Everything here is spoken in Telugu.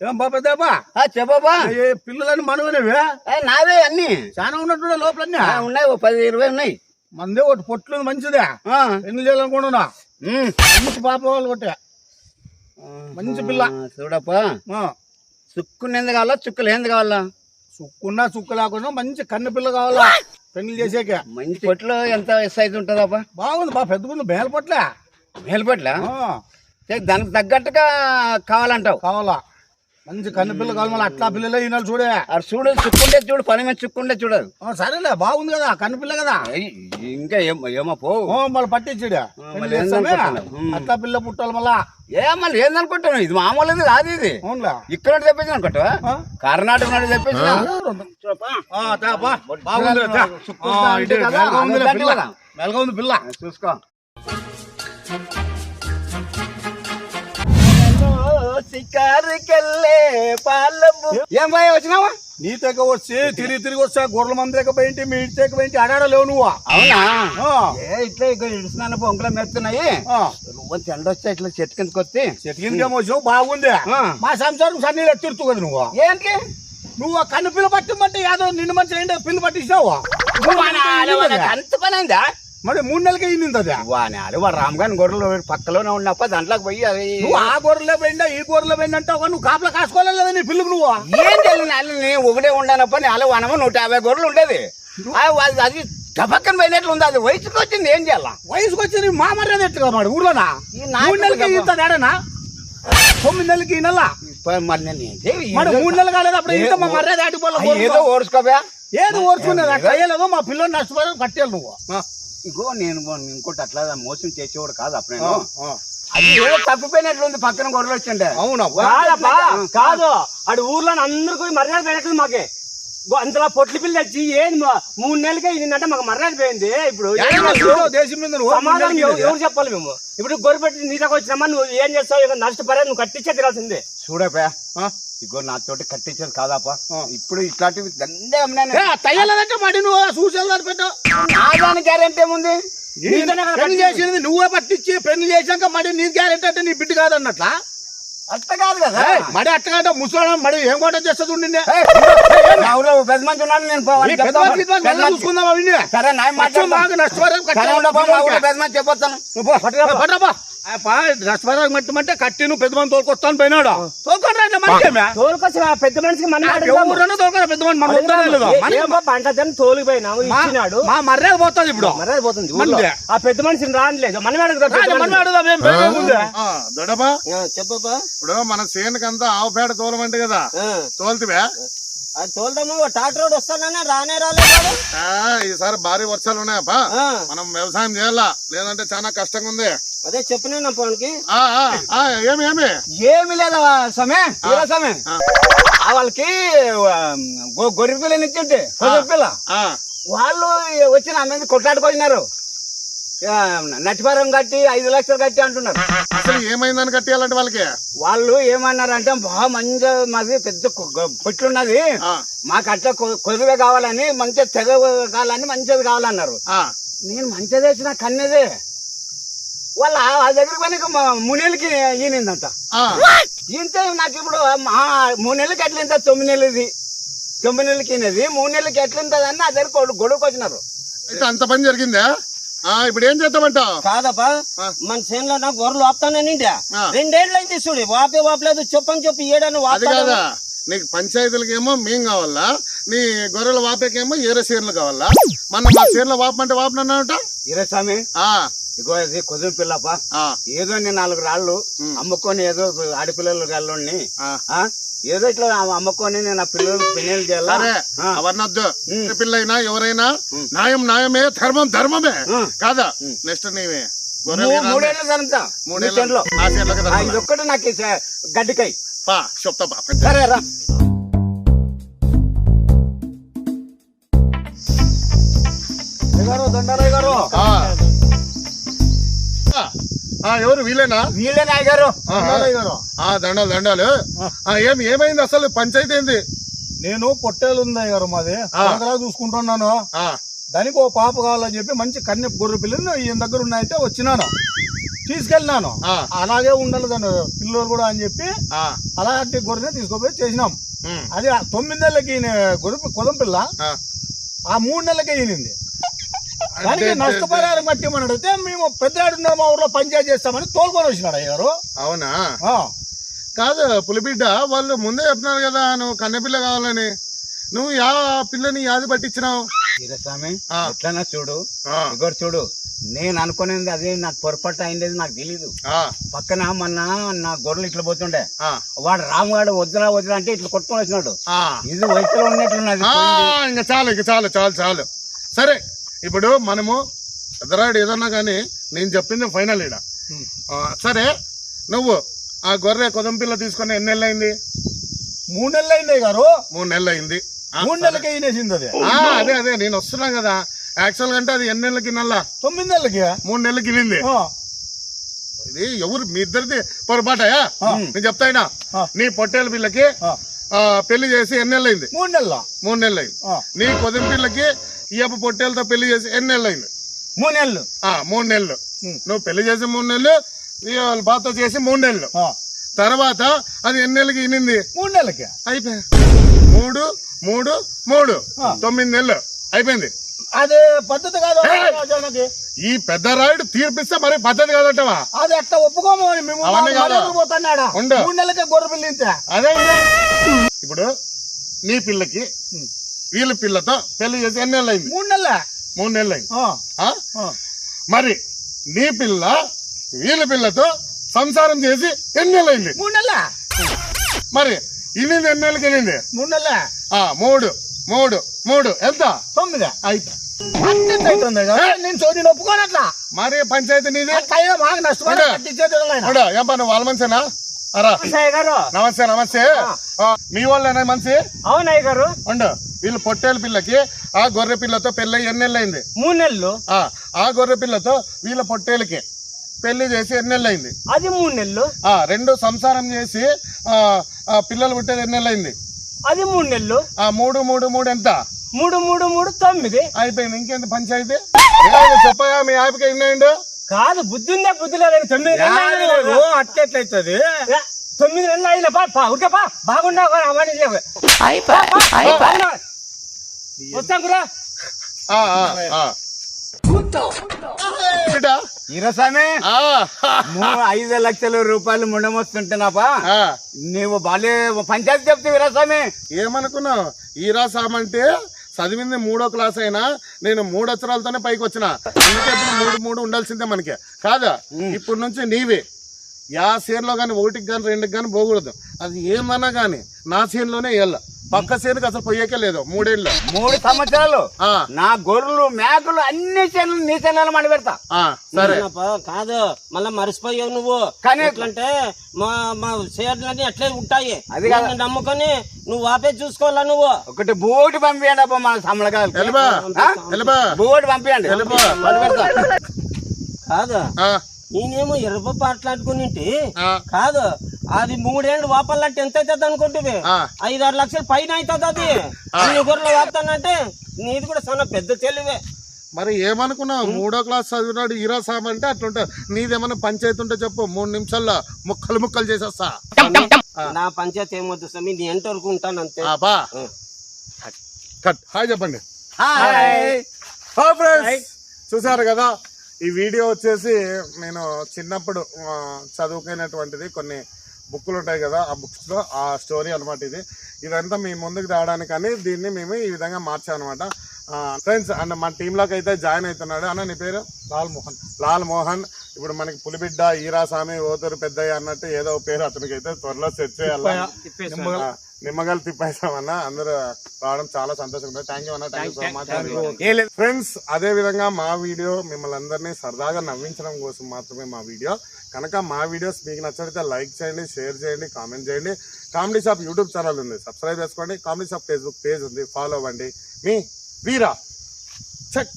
ఏం బా పెద్దబ్బా ఆ, చెప్పబ్బా ఏ పిల్లలని మనవనేవే ఏ, నావే అన్ని. చాలా ఉన్నట్టు లోపలన్నీ? ఆ, ఉన్నాయి ఓ పది ఇరవై ఉన్నాయి. మందే ఒకటి పొట్లు మంచిదే. ఎన్ని చేయాలనుకుంటున్నా. అమ్మకి పాప వాళ్ళు ఒకటే. మంచి పిల్ల. చూడప్పా. ఆ, చుక్కునేంది కావాలా చుక్కులు ఏంది కావాలా? సుక్కున్నా సుక్కు లేకుండా మంచి కన్ను పిల్ల కావాలా? పెళ్ళి చేసాక. మంచి పొట్లో ఎంత సైజు ఉంటుందప్పా బాగుంది బా పెద్ద ముందు మేలుపట్ల దానికి తగ్గట్టుగా కావాలంటావు. కావాలా. మంచి కన్ను పిల్ల కావాలి మళ్ళీ అట్లా పిల్లలే ఈనాడు చూడే. అది చూడు చుక్కుంటే చూడు పని మీద చుక్కుంటే చూడదు సరేలే బాగుంది కదా కన్ను పిల్ల కదా. ఇంకా ఏమో పో. మళ్ళీ పట్టించాడు. అట్లా పిల్ల పుట్టాలి మళ్ళా. ఏ మళ్ళీ ఏందనుకుంటున్నావు? ఇది మామూలుది కాదు ఇది. ఇక్కడ తెప్పించిన అనుకుంటావా ఆ? కర్ణాటక నుండి తెప్పించిన. ఆ, తా, బా. బాగుంది షికారుకెళ్ళే పాలము ఏం భయ వచ్చినావా? నీ వచ్చి తిరిగి తిరిగి వచ్చా గొర్రెల మంది పోయింటి మీ ఇంటి పోయింటి ఆడాడలేవు నువ్వు. అవునా? ఏ ఇట్లా ఇక్కడ ఇడుస్తున్నాను బొంకులో మెరుతున్నాయి ఆ. నువ్వు చెండ వచ్చా ఇట్లా చెట్టు కిందకి వచ్చి. చెట్టుకిందకేమో వచ్చావు? బాగుంది. మా సంసారం సన్నీళ్ళు ఎత్తిరుతు కదా నువ్వు. ఏంటి? నువ్వు ఆ కన్ను పిల్ల పట్టమంటే యాదో నిన్ను మంచి పిల్ల పట్టించావు? అంత పని అయిందా? మరి మూడు నెలలకి అయింది అది వాడు రామ్ గాని గొర్రెలు పక్కలోనే ఉన్నప్ప దాంట్లోకి పోయి అది నువ్వు ఆ గొర్రెలో పోయిందా ఈ గొర్రెలో పోయింది అంటావు? నువ్వు కాపలా కాసుకోలేదు నీ పిల్లకు నువ్వు? ఏం తెలియదు అల్లని ఒకటే ఉండనప్ప నెల వనమ నూట యాభై గొర్రెలు ఉండేది. అది- టపక్కన పోయినట్లు ఉంది అది వయసుకు వచ్చింది ఏం చేయాలా? వయసుకు వచ్చి నీ మా మర్యాద ఎట్టుగా మాడు ఊర్లోనా? మూడు నెలలకి. ఇంత తేడానా? తొమ్మిది నెలలకి ఈ నెల? మరి నేను మూడు నెలలు కాలేదు అప్పుడు ఇంత మా మర్యాద ఆటిపోలే ఏదో ఓర్చుకోబా. ఏది ఓర్చుకునేది? అట్లా అయ్యలేదు మా పిల్లలు నష్టపోయి కట్టేయాలి నువ్వు. ఇంకో నేను ఇంకోటి అట్లా మోసం చేసేవాడు కాదు అప్పుడు నేను. అది ఏదో తప్పిపోయినట్లుంది పక్కన గొర్రెలు వచ్చిండే కాదప్పా కాదు. ఆడు ఊర్లో అందరికి మర్యాద పెరగదు మాకే. అంతలా పొట్లి పిల్ల తెచ్చి ఏంది మా- మూడు నెలలకే ఇదంటే మాకు మర్యాద పోయింది. ఇప్పుడు మూడు సమాధానం ఎవరు చెప్పాలి మేము? ఇప్పుడు గొర్రెపెట్టి నీ దగ్గర వచ్చినామా నువ్వు ఏం చేస్తావు? ఇక నష్టపడే నువ్వు కట్టించే తిరాల్సిందే. చూడపా ఆ? ఇగో నాతోటి కట్టించేది కాదాపా ఆ. ఇప్పుడు ఇట్లాంటివి దండే అమ్మినాను ఏ, తయ్యలేదంటే మరి నువ్వు సూచనలు పెట్టు నాదాని గ్యారెంటీ ఏముంది? పెళ్ళి చేసింది నువ్వే పట్టించి పెళ్ళి చేశాక మరి నీ గ్యారెంటీ అంటే నీ బిడ్డ కాదన్నట్లా? అట్ట కాదు కదా. మరి అట్టగా ముసలి మరి ఏం కూడా చేస్తుంది ఉండింది ఊళ్ళో పెద్ద ఉన్నాడు నేను. చూసుకుందాం సరే. మాకు నష్టపరం పెద్ద మంచి చెప్పొస్తాను. నష్టపరం కట్టమంటే కట్టి నువ్వు పెద్ద మంది తోలుకొస్తాను పోయినాడు? మంచిమే తోలుకొచ్చి పెద్ద మనిషికి మనం పెద్ద పంట ఇచ్చినాడు. మా మర్యాద పోతుంది ఇప్పుడు. మర్యాద పోతుంది. ఆ పెద్ద మనిషిని రానిలేదు. మనం దొడబా చెప్పబ్బా ఇప్పుడు మన సేనుకంతా ఆవు పేడ తోలమంటే కదా తోలుతివే? అది తోలుదాము? ట్రాక్టర్ వస్తానని రానే రాలేదు ఆ, ఈసారి భారీ వర్షాలు ఉన్నాయప్పా. మనం వ్యవసాయం చేయాలా? లేదంటే చాలా కష్టంగా ఉంది. అదే చెప్పినా పోనికి ఏమి ఏమి? ఏమి లేదా సమయ సమయ ఆ. వాళ్ళకి గొర్రె పిల్లని ఇచ్చింటే గొర్రె పిల్ల. వాళ్ళు వచ్చి నా మీద కొట్లాడుకున్నారు నటిపరం కట్టి ఐదు లక్షలు కట్టి అంటున్నారు. అసలు ఏమైందని కట్టేయాలంటే వాళ్ళకి? వాళ్ళు ఏమన్నారంటే బాగా మంచిగా మాది పెద్ద పొట్లున్నది ఆ, మాకు అట్లా కొద్దిగా కావాలని మంచిగా తెగ కావాలని మంచిది కావాలన్నారు. ఆ, నేను మంచిది వేసిన కన్నదే. వాళ్ళ వాళ్ళ దగ్గరికి పోయినాక మూడు నెలలకి ఈనిందంట. ఆ, ఇంతే నాకు ఇప్పుడు మా మూడు నెలలకి ఎట్లా ఇంత తొమ్మిది నెలలది తొమ్మిది నెలలకి ఈనది. మూడు నెలలకి ఎట్లా ఉంటుందని నా దగ్గర గొడవ- గొడవకు వచ్చినారు అంత పని జరిగిందా? ఆ, ఇప్పుడు ఏం చేద్దామంటావు కాదప్పా. మన చేనులో నాకు గొర్రెలు ఆపుతానండి ఆ. రెండేళ్ళు అయింది చూడు వాపే వాపలేదు చెప్పని చెప్పి ఏడని వాపుతాడు కాదా? నీకు పంచాయతీలకేమో మేం కావాలా? నీ గొర్రెల వాపేకేమో ఏరే సీర్లు కావాలా? మన మా సీర్ల వాపమంటే వాపనన్నావుట? ఇరే స్వామి ఆ, ఇగో ఇది కుదురు పిల్లప ఆ, ఏదో నేను నాలుగు రాళ్ళు. అమ్ముకొని ఏదో ఆడపిల్లలు ఆ. ఆ? ఏదో ఇట్లా అమ్ముకొని నేను నా పిల్లలు పిల్లలు చేయాలా ఆ. అవన్నొద్దు పిల్లైనా ఎవరైనా న్యాయం న్యాయమే ధర్మం ధర్మమే. కాదా నెక్స్ట్ నీవే. మూడేళ్ళ ధరంతా మూడేళ్ళ మూడేళ్ళలో నా చేనులకు ధర్మం. ఇది ఒక్కటి నాకు గడ్డికాయ పా చెప్తా. సరే రా ఎవరు? వీలేనా వీళ్ళే నాయ్ గారు దండాలు దండాలు. ఆ, ఏమి ఏమైంది అసలు? పంచాయతీ ఏంది? నేను పొట్టేలు ఉంది గారు మాది. చూసుకుంటున్నాను ఆ, దానికి ఓ పాప కావాలని చెప్పి మంచి కన్య గొర్రె పిల్లని ఈయన దగ్గర ఉన్నాయితే వచ్చినాను. తీసుకెళ్ళినాను. ఆ. అలాగే ఉండాలి దాని పిల్లలు కూడా అని చెప్పి అలాంటి గొర్రెని తీసుకుపోయి చేసినాం. అది తొమ్మిది నెలలకి ఈయన గొర్రె కొదం పిల్ల ఆ. ఆ మూడు నెలలకే ఈనింది. దానికి నష్టపరిహారం కట్టిమని అడిగితే మేము పెద్దాడున్న మా ఊర్లో పంచాయతీ చేస్తామని తోలుకొని వచ్చినాడు అయ్యారు అవునా? ఆ. కాదు పులిబిడ్డ వాళ్ళు ముందే చెప్తున్నారు కదా నువ్వు కన్నెపిల్ల కావాలని. నువ్వు యా పిల్లని యాది పట్టించినావు? వీరస్వామి ఆ. ఎట్లన్నా చూడు ఇగోరు చూడు నేను అనుకునేది అదే నాకు పొరపాటు అయింది నాకు తెలీదు. ఆ, పక్కన మొన్న నా గొర్రెలు ఇట్లా పోతుండే. ఆ, వాడు రాముగాడు వద్దురా వద్దురా అంటే ఇట్లా కొట్టుకొని వచ్చినాడు. ఇది వయసులో ఉన్నట్లున్నది ఇంకా చాలు ఇంకా చాలు చాలు చాలు. సరే ఇప్పుడు మనము ఎదరాడు ఏదన్నా కానీ నేను చెప్పింది ఫైనల్ ఇడ సరే నువ్వు ఆ గొర్రె కొదం పిల్ల తీసుకొని ఎన్ని నెలలు అయింది మూడు నెలలు అయింది గారు. మూడు నెలలు అయింది మూడు నెలలకే ఈనేసింది అది. అదే అదే నేను వస్తున్నా కదా. యాక్చువల్ అంటే అది ఎన్ని నెలలకి నల్లా? తొమ్మిది నెలలకి? మూడు నెలలకి వినింది ఆ. ఇది ఎవరు మీ ఇద్దరిది పొరపాటయా? నేను చెప్తాయినా. నీ పొట్టేల పిల్లకి పెళ్ళి చేసి ఎన్ని నెలలు అయింది మూడు నెలల? మూడు నెలలు అయింది. నీ కొదం అప్ప పొట్టేలతో పెళ్ళి చేసి ఎన్ని నెలలు అయింది మూడు నెలలు. ఆ మూడు నెలలు. నువ్వు పెళ్ళి చేసి మూడు నెలలు వాళ్ళ బాతో చేసి మూడు నెలలు. తర్వాత అది ఎన్ని నెలలకి ఇనింది మూడు నెలలకి. అయిపోయింది మూడు మూడు మూడు. తొమ్మిది నెలలు. అయిపోయింది. అది పద్ధతి కాదు. ఈ పెద్ద రాయుడు తీర్పిస్తే మరి పద్ధతి కాదంటవా? అది ఎట్లా ఒప్పుకోము. మూడు నెలలకే గొర్రె పిల్ల అదే. ఇప్పుడు నీ పిల్లకి వీళ్ళ పిల్లతో పెళ్ళి చేసి ఎన్ని నెలలు అయింది మూడు నెలల? మూడు నెలలు అయింది ఆ. ఆ? ఆ. మరి నీ పిల్ల వీళ్ళ పిల్లతో సంసారం చేసి ఎన్ని నెలలు అయింది మూడు నెలల? మరి ఇన్నింది ఎన్ని నెలలకి వెళ్ళింది మూడు నెలల? ఆ మూడు మూడు మూడు. ఎంత? తొమ్మిది. కదా? నేను మరి పంచాయతీ నీది? వాళ్ళ మనిషినా? అరా. నమస్తే నమస్తే ఆ, మీ వాళ్ళేనా మనిషి? అవునయ్య గారు ఉండు. వీళ్ళు పొట్టేల పిల్లకి ఆ గొర్రె పిల్లతో పెళ్ళి ఎన్ని నెలలు అయింది మూడు నెలలు. ఆ, ఆ గొర్రె పిల్లతో వీళ్ళ పొట్టేలకి పెళ్ళి చేసి ఎన్ని నెలలు అయింది అది మూడు నెలలు. ఆ రెండు సంసారం చేసి పిల్లలు పుట్టేది ఎన్ని నెలలు అయింది అది మూడు నెలలు. ఆ మూడు మూడు మూడు ఎంత? మూడు మూడు మూడు తొమ్మిది. అయిపోయింది. ఇంకేంది పంచాయతీ చెప్పయా మీ ఆపిక ఎన్నైండు కాదు బుద్ధి ఉందా బుద్ధి లేదని తొమ్మిది. అట్లెట్లయితది? తొమ్మిది నెలలు అయినా పా పా ఉరికే పా. బాగుండవు కానీ అవన్నీ బాగున్నావు. వస్తాం గురా ఆ, ఆ, ఆ. బిడ్డా? వీరస్వామి ఆ, మూ- ఐదు లక్షల రూపాయలు ముండమొస్తుంటున్నాపా. ఆ. నీవు బాలే పంచాయతీ చెప్తే వీరస్వామి ఏమనుకున్నావు? ఈరా సామంటే చదివింది మూడో క్లాస్ అయినా నేను మూడు అక్షరాలతోనే పైకి వచ్చిన అందుకే ఇప్పుడు మూడు మూడు ఉండాల్సిందే మనకి? కాదా? ఇప్పుడు నుంచి నీవే. యా సేన్లో కానీ ఒకటికి కానీ రెండుకి కానీ పోకూడదు. అది ఏమన్నా కానీ నా సేన్లోనే వెళ్ళ పక్క సేనుకి అసలు పోయేకే లేదు మూడేళ్ళు. మూడు సంవత్సరాలు. ఆ, నా గొర్రెలు మేకలు అన్ని చెల్లు నీ చెల్లెలు మడి పెడతా. ఆ, సరే. కాదు మళ్ళా మర్చిపోయావు నువ్వు. కానీ- ఎట్లంటే మా మా షేర్లన్నీ అట్లే ఉంటాయి. అది కాదు. నమ్ముకొని నువ్వు ఆపే చూసుకోవాలా నువ్వు? ఒకటి బోటి పంపియండి అబ్బా మన వెళ్ళిపా బోటి పంపియండి. కాదు. ఆ, నేనేమో పాటలాడుకునింటి ఆ. కాదు అది మూడేళ్ళు వాపాలంటే ఎంత అవుతుంది అనుకుంటుంది. ఐదు ఆరు లక్షలు పైన అవుతుంది అది. అన్ని గొర్రెలు వాపుతానంటే నీది కూడా చాలా పెద్ద తెలివే. మరి ఏమనుకున్నావు? మూడో క్లాస్ చదివినాడు ఈరా సామ్ అంటే అట్లుంటా నీదేమన్నా పంచాయతీ ఉంటే చెప్పు మూడు నిమిషాల్లో ముక్కలు ముక్కలు చేసేస్తా. నా పంచాయతీ ఏమొద్దు స్వామి నీ ఎంత వరకు ఉంటాను అంతే. కట్ హాయ్ చెప్పండి. హాయ్. హాయ్. ఫ్రెండ్స్. చూసారు కదా? ఈ వీడియో వచ్చేసి నేను చిన్నప్పుడు చదువుకునేటువంటిది కొన్ని బుక్కులు ఉంటాయి కదా ఆ బుక్స్లో ఆ స్టోరీ అన్నమాట ఇది. ఇదంతా మీ ముందుకు రావడానికి కానీ దీన్ని మేము ఈ విధంగా మార్చామన్నమాట. ఫ్రెండ్స్ అండ్ మన టీంలోకి అయితే జాయిన్ అవుతున్నాడు. అన్న నీ పేరు? లాల్ మోహన్. లాల్ మోహన్. ఇప్పుడు మనకి పులిబిడ్డ ఈరాస్వామి ఓతూరు పెద్దయ్య అన్నట్టు ఏదో పేరు అతనికి అయితే త్వరలో సెట్ చేయాలి. ఆ, నిమ్మగల్ తిప్పేసామన్న అందరూ రావడం చాలా సంతోషంగా థ్యాంక్ యూ అన్న thank you so much friends అదే విధంగా మా వీడియో మిమ్మల్ని అందరినీ సరదాగా నవ్వించడం కోసం మాత్రమే మా వీడియో. కనుక మా వీడియోస్ మీకు నచ్చితే లైక్ చేయండి షేర్ చేయండి కామెంట్ చేయండి. కామెడీ షాప్ యూట్యూబ్ ఛానల్ ఉంది. సబ్స్క్రైబ్ చేసుకోండి. కామెడీ షాప్ ఫేస్బుక్ పేజ్ ఉంది. ఫాలో అవ్వండి. మీ వీరా. చెక్